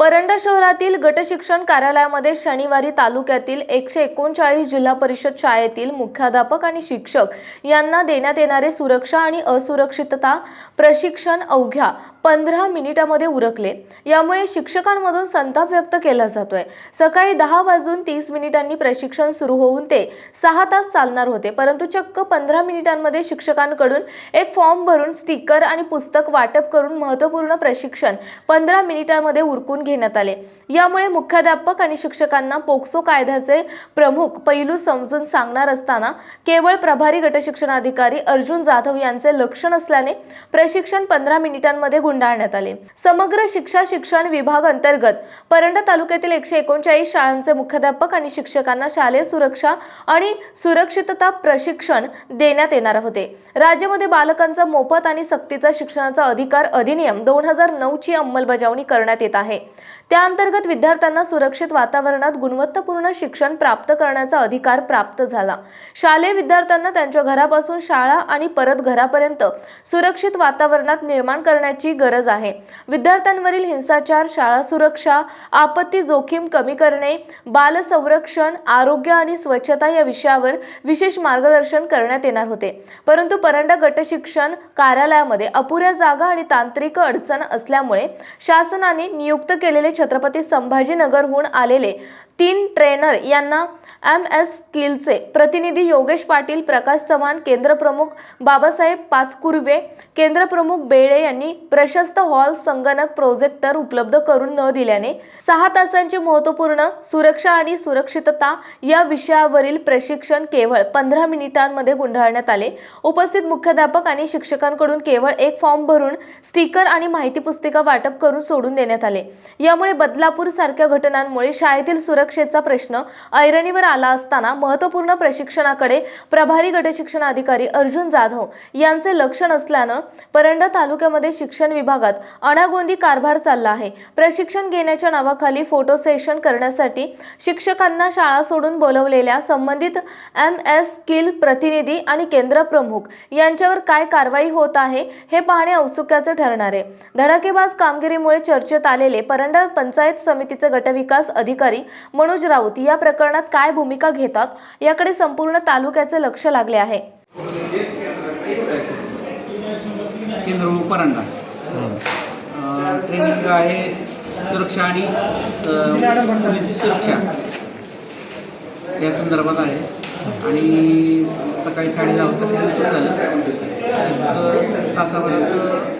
परंडा शहरातील गट शिक्षण कार्यालयामध्ये शनिवारी तालुक्यातील एकशे एकोणचाळीस जिल्हा परिषद शाळेतील मुख्याध्यापक आणि शिक्षक यांना देण्यात येणारे सुरक्षा आणि असुरक्षितता प्रशिक्षण अवघ्या पंधरा मिनिटामध्ये उरकले. यामुळे शिक्षकांमधून संताप व्यक्त केला जातोय. सकाळी दहा वाजून तीस मिनिटांनी प्रशिक्षण सुरू होऊन ते सहा तास चालणार होते. परंतु चक्क पंधरा मिनिटांमध्ये शिक्षकांकडून एक फॉर्म भरून स्टिकर आणि पुस्तक वाटप करून महत्त्वपूर्ण प्रशिक्षण पंधरा मिनिटांमध्ये उरकून घेण्यात आले. यामुळे मुख्याध्यापक आणि शिक्षकांना पोक्सो कायद्याचे प्रमुख पैलू समजून सांगणार असताना केवळ प्रभारी गटशिक्षणाधिकारी अर्जुन जाधव यांचे लक्ष नसल्याने प्रशिक्षण पंधरा मिनिटांमध्ये गुंडाळण्यात आले. समग्र शिक्षा शिक्षण विभाग अंतर्गत परंडा तालुक्यातील एकशे एकोणचाळीस शाळांचे मुख्याध्यापक आणि शिक्षकांना शालेय सुरक्षा आणि सुरक्षितता प्रशिक्षण देण्यात येणार होते. राज्यामध्ये बालकांचा मोफत आणि सक्तीचा शिक्षणाचा अधिकार अधिनियम दोन हजार नऊची अंमलबजावणी करण्यात येत आहे. त्या अंतर्गत विद्यार्थ्यांना सुरक्षित वातावरणात गुणवत्तापूर्ण शिक्षण प्राप्त करण्याचा अधिकार प्राप्त झाला. शालेय विद्यार्थ्यांना त्यांच्या घरापासून शाळा आणि परत घरापर्यंत सुरक्षित वातावरणात निर्माण करण्याची गरज आहे. विद्यार्थ्यांवरील हिंसाचार शाळा सुरक्षा आपत्ती जोखीम कमी करणे बाल संरक्षण आरोग्य आणि स्वच्छता या विषयावर विशेष मार्गदर्शन करण्यात येणार होते. परंतु परंडा गट शिक्षण कार्यालयामध्ये अपुऱ्या जागा आणि तांत्रिक अडचण असल्यामुळे शासनाने नियुक्त केलेले छत्रपती संभाजीनगरहून आलेले तीन ट्रेनर यांना एम एस स्किलचे प्रतिनिधी योगेश पाटील प्रकाश चव्हाण केंद्रप्रमुख बाबासाहेब पाचकुर्वे केंद्रप्रमुख बेळे यांनी प्रशस्त हॉल संगणक प्रोजेक्टर उपलब्ध करून न दिल्याने सहा तासांचे महत्त्वपूर्ण सुरक्षा आणि सुरक्षितता या विषयावरील प्रशिक्षण केवळ पंधरा मिनिटांमध्ये गुंडाळण्यात आले. उपस्थित मुख्याध्यापक आणि शिक्षकांकडून केवळ एक फॉर्म भरून स्टिकर आणि माहिती पुस्तिका वाटप करून सोडून देण्यात आले. यामुळे बदलापूर सारख्या घटनांमुळे शाळेतील सुरक्षेचा प्रश्न ऐरणीवर आला असताना महत्त्वपूर्ण प्रशिक्षणाकडे प्रभारी गटशिक्षण अधिकारी अर्जुन जाधव यांचे लक्ष नसल्यानं परंडा तालुक्यामध्ये शिक्षण विभागात अनागोंदी कारभार चालला आहे. प्रशिक्षण घेण्याच्या नावाखाली फोटो सेशन करण्यासाठी शिक्षकांना शाळा सोडून बोलवलेल्या संबंधित एम एस स्किल प्रतिनिधी आणि केंद्र प्रमुख यांच्यावर काय कारवाई होत आहे हे पाहणे औत्सुक्याचं ठरणार आहे. धडाकेबाज कामगिरीमुळे चर्चेत आलेले परंडा पंचायत समितीचे गटविकास अधिकारी मनोज राऊत या प्रकरणात काय भूमिका घेतात याकडे संपूर्ण तालुक्याचे लक्ष लागले आहे. केंद्र परांडा. ट्रेनिंग आहे सुरक्षा आणि सुरक्षा. या संदर्भात आहे. आणि सकाळी साडे दहा वाजता झालं एक